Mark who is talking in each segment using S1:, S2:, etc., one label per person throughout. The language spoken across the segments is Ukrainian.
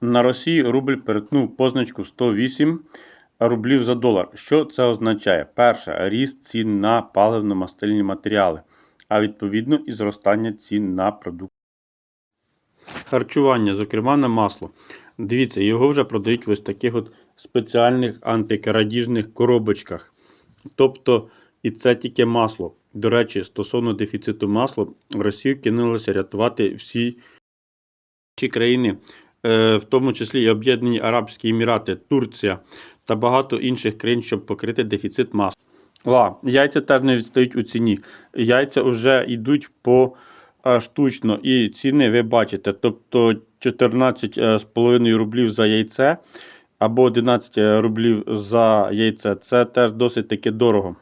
S1: На Росії рубль перетнув позначку 108 рублів за долар. Що це означає? Перше, ріст цін на паливно-мастильні матеріали, а відповідно і зростання цін на продукти. Харчування, зокрема на масло. Дивіться, його вже продають в ось таких от спеціальних антикрадіжних коробочках. Тобто, і це тільки масло. До речі, стосовно дефіциту масла, Росію кинулося рятувати всі країни, в тому числі і Об'єднані Арабські Емірати, Турція та багато інших країн, щоб покрити дефіцит масла. Ла, яйця теж не відстають у ціні. Яйця вже йдуть по е, штучно, і ціни ви бачите. Тобто 14,5 рублів за яйце або 11 рублів за яйце. Це теж досить таки дорого.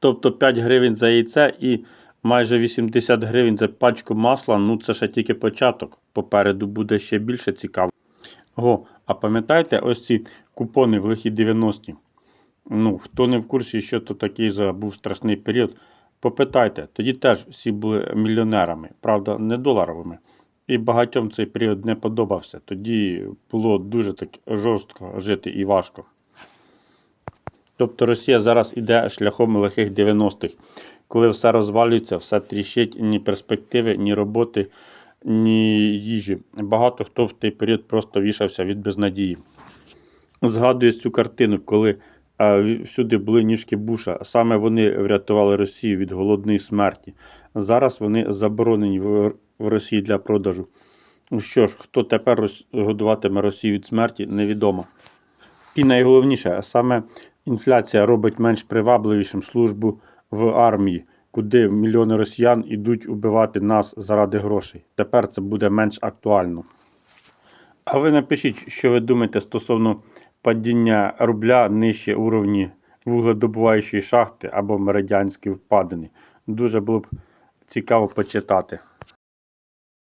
S1: Тобто 5 гривень за яйце і майже 80 гривень за пачку масла. Ну це ще тільки початок. Попереду буде ще більше цікаво. Го, а пам'ятаєте ось ці купони в лихі 90-ті? Ну, хто не в курсі, що то такий за був страшний період, попитайте. Тоді теж всі були мільйонерами, правда, не доларовими. І багатьом цей період не подобався. Тоді було дуже так жорстко жити і важко. Тобто Росія зараз іде шляхом лихих 90-х, коли все розвалюється, все тріщить, ні перспективи, ні роботи, ні їжі. Багато хто в той період просто вішався від безнадії. Згадую цю картину, коли всюди були ніжки Буша. Саме вони врятували Росію від голодної смерті. Зараз вони заборонені в, Росії для продажу. Що ж, хто тепер годуватиме Росію від смерті, невідомо. І найголовніше, саме інфляція робить менш привабливішим службу в армії, куди мільйони росіян ідуть убивати нас заради грошей. Тепер це буде менш актуально. А ви напишіть, що ви думаєте стосовно падіння рубля нижче уровні вугледобуваючої шахти або меридіанські впадини. Дуже було б цікаво почитати.